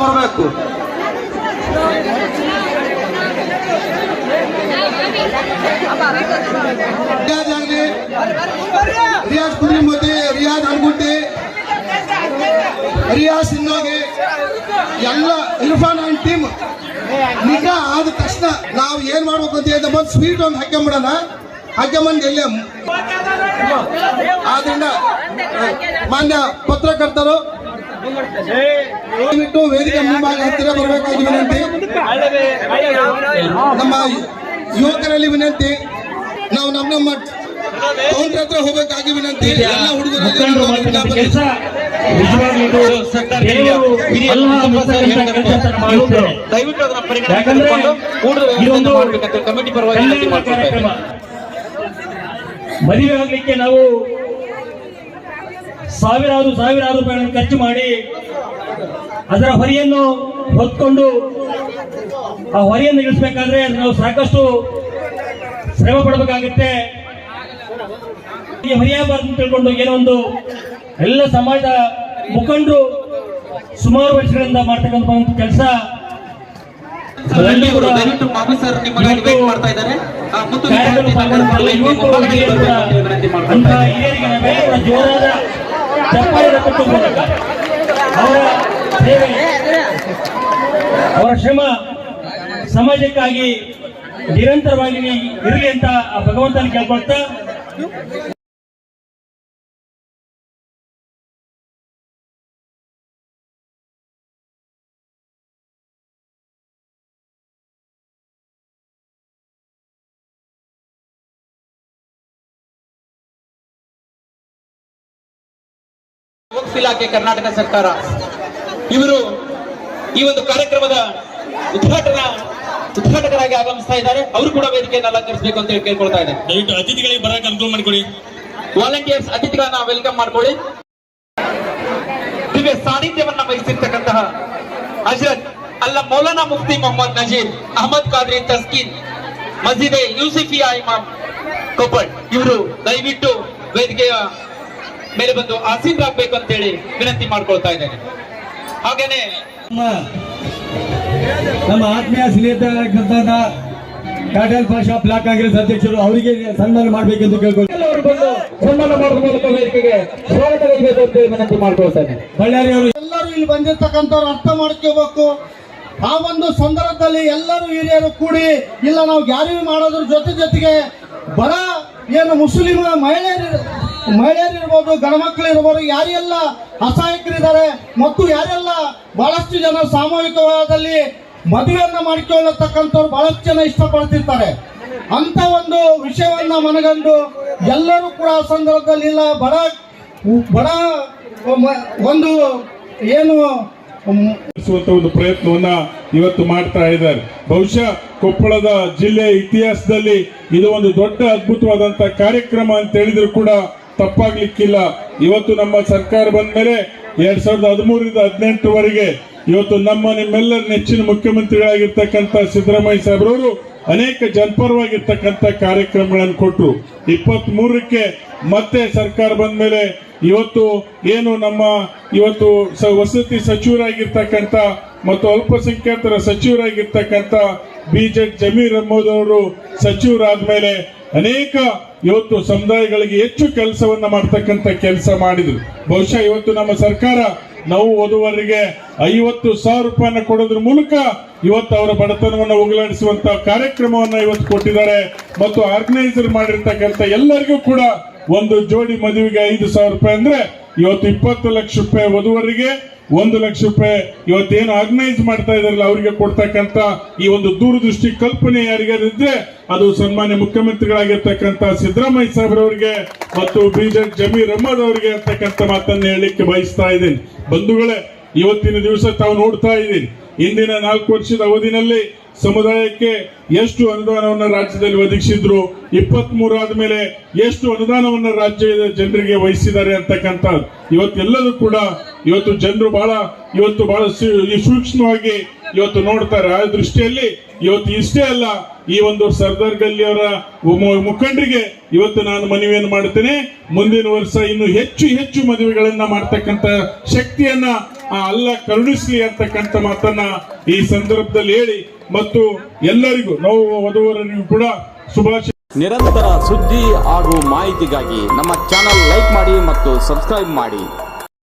ಬರಬೇಕು ರಿಯಾಜ್ ಆಗಲಿ ರಿಯಾಜ್ ರಿಯಾಜ್ ಅನ್ಗುಟ್ಟಿ ರಿಯಾಜ್ ಸಿನ್ನೋಗಿ ಎಲ್ಲ ಇರ್ಫಾನ್ ಅಂಡ್ ಟೀಮ್ ನಿಜ ಆದ ತಕ್ಷಣ ನಾವು ಏನ್ ಮಾಡ್ಬೇಕು ಅಂತ ಹೇಳಿದ ಬಂದು ಸ್ವೀಟ್ ಒಂದು ಹಾಕ್ಕೊಂಬಿಡೋಣ ಹಾಕ್ಕೊಂಬಂದು ಎಲ್ಲೇ ಆದ್ರಿಂದ ಮಾನ್ಯ ಪತ್ರಕರ್ತರು ದಯವಿಟ್ಟು ವೇದಿಕೆ ಮುಂಭಾಗ ಹತ್ತಿರ ಬರಬೇಕಾಗಿ ವಿನಂತಿ. ನಮ್ಮ ಯುವಕರಲ್ಲಿ ವಿನಂತಿ. ನಾವು ನಮ್ಮ ನಮ್ಮ ಕೌಂಟರ್ ಹತ್ರ ಹೋಗಬೇಕಾಗಿ ವಿನಂತಿ. ಎಲ್ಲ ಹುಡುಗರಲ್ಲಿ ಹುಡುಗರು. ದಯವಿಟ್ಟು ಅದನ್ನ ಕಮಿಟಿ ಪರವಾಗಿ ಮದುವೆ ಆಗ್ಲಿಕ್ಕೆ ನಾವು ಸಾವಿರಾರು ಸಾವಿರಾರು ರೂಪಾಯಿಗಳನ್ನು ಖರ್ಚು ಮಾಡಿ ಅದರ ಹೊರೆಯನ್ನು ಹೊತ್ಕೊಂಡು ಆ ಹೊರೆಯನ್ನು ಇಳಿಸಬೇಕಾದ್ರೆ ನಾವು ಸಾಕಷ್ಟು ಶ್ರಮ ಪಡಬೇಕಾಗುತ್ತೆ. ಈ ಹೊರೆಯಾಗಬಾರ್ದು ಅಂತ ತಿಳ್ಕೊಂಡು ಏನೋ ಒಂದು ಎಲ್ಲ ಸಮಾಜದ ಮುಖಂಡರು ಸುಮಾರು ವರ್ಷಗಳಿಂದ ಮಾಡ್ತಕ್ಕಂಥ ಒಂದು ಕೆಲಸ. ಜೋರಾದ ಅವರ ಅವರ ಶ್ರಮ ಸಮಾಜಕ್ಕಾಗಿ ನಿರಂತರವಾಗಿ ಇರಲಿ ಅಂತ ಆ ಭಗವಂತನ ಕೇಳ್ಕೊಳ್ತಾ ವಕ್ಫ್ ಇಲಾಖೆ ಕರ್ನಾಟಕ ಸರ್ಕಾರ. ಇವರು ಈ ಒಂದು ಕಾರ್ಯಕ್ರಮದ ಉದ್ಘಾಟನಾ ಉದ್ಘಾಟಕರಾಗಿ ಆಗಮಿಸ್ತಾ ಇದ್ದಾರೆ. ಅವರು ಕೂಡ ವೇದಿಕೆಯನ್ನು ಅಲಂಕರಿಸಬೇಕು ಅಂತ ಹೇಳಿ ಕೇಳ್ಕೊಳ್ತಾ ಇದ್ದಾರೆ. ದಯವಿಟ್ಟು ಅತಿಥಿಗಳಿಗೆ ಬರಕ್ಕೆ ಅನುಕೂಲ ಮಾಡಿಕೊಡಿ ವಾಲಂಟಿಯರ್ಸ್ ಅತಿಥಿಗಳನ್ನ ವೆಲ್ಕಮ್ ಮಾಡ್ಕೊಳ್ಳಿ. ದಿವ್ಯ ಸಾನ್ನಿಧ್ಯವನ್ನ ವಹಿಸಿರ್ತಕ್ಕಂತಹ ಹಜರತ್ ಅಲ್ಲ ಮೌಲಾನಾ ಮುಫ್ತಿ ಮೊಹಮ್ಮದ್ ನಜೀರ್ ಅಹಮದ್ ಖಾದ್ರಿ ತಸ್ಕೀನ್ ಮಸೀದೆ ಯೂಸಿಫಿಯಾ ಇಮಾಮ್ ಕೊಪ್ಪಳ್ ಇವರು ದಯವಿಟ್ಟು ವೇದಿಕೆಯ ಮೇಲೆ ಬಂದು ಆಸೀನರಾಗಬೇಕು ಅಂತ ಹೇಳಿ ವಿನಂತಿ ಮಾಡ್ಕೊಳ್ತಾ ಇದ್ದೇನೆ. ಹಾಗೇನೆ ನಮ್ಮ ನಮ್ಮ ಆತ್ಮೀಯ ಸ್ನೇಹಿತರಾಗಿರ್ತಕ್ಕಂಥ ಕ್ಯಾಟಲ್ ಪಾಷಾ ಬ್ಲಾಕ್ ಕಾಂಗ್ರೆಸ್ ಅಧ್ಯಕ್ಷರು ಅವರಿಗೆ ಸನ್ಮಾನ ಮಾಡಬೇಕೆಂದು ಕೇಳ್ಕೊಂಡು ಎಲ್ಲರೂ ಬಂದು ಸನ್ಮಾನ ಮಾಡುವ ಮೂಲಕ ವೇದಿಕೆಗೆ ಸ್ವಾಗತ ನೀಡಬೇಕು ಅಂತ ಹೇಳಿ ವಿನಂತಿ ಮಾಡ್ಕೊಳ್ತಾ ಇದ್ದೇನೆ. ಬಳ್ಳಾರಿ ಅವರು ಎಲ್ಲರೂ ಇಲ್ಲಿ ಬಂದಿರ್ತಕ್ಕಂಥವ್ರು ಅರ್ಥ ಮಾಡ್ಕೋಬೇಕು. ಆ ಒಂದು ಸಂದರ್ಭದಲ್ಲಿ ಎಲ್ಲರೂ ಹಿರಿಯರು ಕೂಡಿ ಇಲ್ಲ ನಾವು ಗ್ಯಾರಿ ಮಾಡೋದ್ರ ಜೊತೆ ಜೊತೆಗೆ ಬರ ಏನು ಮುಸ್ಲಿಂ ಮಹಿಳೆಯರು ಮಹಿಳೆಯರಿರ್ಬೋದು ಗಣಮಕ್ಕಳು ಇರ್ಬೋದು ಯಾರೆಲ್ಲ ಅಸಹಾಯಕರಿದ್ದಾರೆ, ಮತ್ತು ಯಾರೆಲ್ಲ ಬಹಳಷ್ಟು ಜನ ಸಾಮೂಹಿಕವಾದಲ್ಲಿ ಮದುವೆಯನ್ನು ಮಾಡಿಕೊಳ್ಳತಕ್ಕಂಥವ್ರು ಬಹಳಷ್ಟು ಜನ ಇಷ್ಟಪಡ್ತಿರ್ತಾರೆ. ಅಂತ ಒಂದು ವಿಷಯವನ್ನ ಮನಗಂಡು ಎಲ್ಲರೂ ಕೂಡ ಆ ಸಂದರ್ಭದಲ್ಲಿ ಇಲ್ಲ, ಬಡ ಬಡ ಒಂದು ಏನು ಒಂದು ಪ್ರಯತ್ನವನ್ನ ಇವತ್ತು ಮಾಡ್ತಾ ಇದ್ದಾರೆ. ಬಹುಶಃ ಕೊಪ್ಪಳದ ಜಿಲ್ಲೆ ಇತಿಹಾಸದಲ್ಲಿ ಇದು ಒಂದು ದೊಡ್ಡ ಅದ್ಭುತವಾದಂತ ಕಾರ್ಯಕ್ರಮ ಅಂತ ಹೇಳಿದ್ರು ಕೂಡ ತಪ್ಪಾಗ್ಲಿಕ್ಕಿಲ್ಲ. ಇವತ್ತು ನಮ್ಮ ಸರ್ಕಾರ ಬಂದ ಮೇಲೆ ಎರಡ್ ಸಾವಿರದ ಹದಿಮೂರರಿಂದ ಹದಿನೆಂಟುವರೆಗೆ ಇವತ್ತು ನಮ್ಮ ನಿಮ್ಮೆಲ್ಲರ ನೆಚ್ಚಿನ ಮುಖ್ಯಮಂತ್ರಿಗಳಾಗಿರ್ತಕ್ಕಂಥ ಸಿದ್ದರಾಮಯ್ಯ ಸಾಹೇಬ್ರವರು ಅನೇಕ ಜನಪರವಾಗಿರ್ತಕ್ಕಂಥ ಕಾರ್ಯಕ್ರಮಗಳನ್ನು ಕೊಟ್ಟರು ಇಪ್ಪತ್ತ್ ಮೂರಕ್ಕೆ ಮತ್ತೆ ಸರ್ಕಾರ ಬಂದ ಮೇಲೆ ಇವತ್ತು ಏನು ನಮ್ಮ ಇವತ್ತು ವಸತಿ ಸಚಿವರಾಗಿರ್ತಕ್ಕಂಥ ಮತ್ತು ಅಲ್ಪಸಂಖ್ಯಾತರ ಸಚಿವರಾಗಿರ್ತಕ್ಕಂಥ ಬಿಜೆಡ್ ಜಮೀರ್ ಅಹಮದ್ ಅವರು ಸಚಿವರಾದ್ಮೇಲೆ ಅನೇಕ ಇವತ್ತು ಸಮುದಾಯಗಳಿಗೆ ಹೆಚ್ಚು ಕೆಲಸವನ್ನ ಮಾಡ್ತಕ್ಕಂಥ ಕೆಲಸ ಮಾಡಿದ್ರು. ಬಹುಶಃ ಇವತ್ತು ನಮ್ಮ ಸರ್ಕಾರ ನಾವು ಓದುವವರಿಗೆ ಐವತ್ತು ಸಾವಿರ ರೂಪಾಯಿನ ಕೊಡೋದ್ರ ಮೂಲಕ ಇವತ್ತು ಅವರ ಬಡತನವನ್ನು ಹೋಗಲಾಡಿಸುವಂತ ಕಾರ್ಯಕ್ರಮವನ್ನ ಇವತ್ತು ಕೊಟ್ಟಿದ್ದಾರೆ. ಮತ್ತು ಆರ್ಗನೈಸರ್ ಮಾಡಿರ್ತಕ್ಕಂಥ ಎಲ್ಲರಿಗೂ ಕೂಡ ಒಂದು ಜೋಡಿ ಮದುವೆಗೆ ಐದು ಸಾವಿರ ರೂಪಾಯಿ ಅಂದ್ರೆ ಇವತ್ತು ಇಪ್ಪತ್ತು ಲಕ್ಷ ರೂಪಾಯಿ ವಧುವರಿಗೆ, ಒಂದು ಲಕ್ಷ ರೂಪಾಯಿ ಇವತ್ತೇನು ಆರ್ಗನೈಸ್ ಮಾಡ್ತಾ ಇದಾರಲ್ಲ ಅವರಿಗೆ ಕೊಡ್ತಕ್ಕಂತ ಈ ಒಂದು ದೂರದೃಷ್ಟಿ ಕಲ್ಪನೆ ಯಾರಿಗಾರಿದ್ರೆ ಅದು ಸನ್ಮಾನ್ಯ ಮುಖ್ಯಮಂತ್ರಿಗಳಾಗಿರ್ತಕ್ಕಂತ ಸಿದ್ದರಾಮಯ್ಯ ಸಾಹೇಬ್ರವರಿಗೆ ಮತ್ತು ಬಿಜೆಪಿ ಜಮೀರ್ ಅಹಮದ್ ಅವರಿಗೆ ಅಂತಕ್ಕಂಥ ಮಾತನ್ನು ಹೇಳಲಿಕ್ಕೆ ಬಯಸ್ತಾ ಇದ್ದೀನಿ. ಬಂಧುಗಳೇ, ಇವತ್ತಿನ ದಿವಸ ತಾವು ನೋಡ್ತಾ ಇದ್ದೀನಿ ಇಂದಿನ ನಾಲ್ಕು ವರ್ಷದ ಅವಧಿನಲ್ಲಿ ಸಮುದಾಯಕ್ಕೆ ಎಷ್ಟು ಅನುದಾನವನ್ನ ರಾಜ್ಯದಲ್ಲಿ ಒದಗಿಸಿದ್ರು ಇಪ್ಪತ್ತ್ ಮೂರು ಆದ್ಮೇಲೆ ಎಷ್ಟು ಅನುದಾನವನ್ನ ರಾಜ್ಯದ ಜನರಿಗೆ ವಹಿಸಿದ್ದಾರೆ ಅಂತಕ್ಕಂಥ ಇವತ್ತೆಲ್ಲದೂ ಕೂಡ ಇವತ್ತು ಜನರು ಬಹಳ, ಇವತ್ತು ಬಹಳ ಸೂಕ್ಷ್ಮವಾಗಿ ಇವತ್ತು ನೋಡ್ತಾರೆ, ಆ ದೃಷ್ಟಿಯಲ್ಲಿ ಇವತ್ತು ಇಷ್ಟೇ ಅಲ್ಲ, ಈ ಒಂದು ಸರ್ದಾರ್ ಗಲ್ಲಿ ಅವರ ಮುಖಂಡರಿಗೆ ಇವತ್ತು ನಾನು ಮನವಿಯನ್ನು ಮಾಡ್ತೇನೆ. ಮುಂದಿನ ವರ್ಷ ಇನ್ನು ಹೆಚ್ಚು ಹೆಚ್ಚು ಮದುವೆಗಳನ್ನ ಮಾಡ್ತಕ್ಕಂತ ಶಕ್ತಿಯನ್ನ ಅಲ್ಲ ಕರುಣಿಸ್ಲಿ ಅಂತಕ್ಕಂಥ ಮಾತನ್ನ ಈ ಸಂದರ್ಭದಲ್ಲಿ ಹೇಳಿ, ಮತ್ತು ಎಲ್ಲರಿಗೂ ನಾವು ವಧುವರರಿಗೂ ಕೂಡ ಶುಭಾಶಯ. ನಿರಂತರ ಸುದ್ದಿ ಹಾಗೂ ಮಾಹಿತಿಗಾಗಿ ನಮ್ಮ ಚಾನಲ್ ಲೈಕ್ ಮಾಡಿ ಮತ್ತು ಸಬ್ಸ್ಕ್ರೈಬ್ ಮಾಡಿ.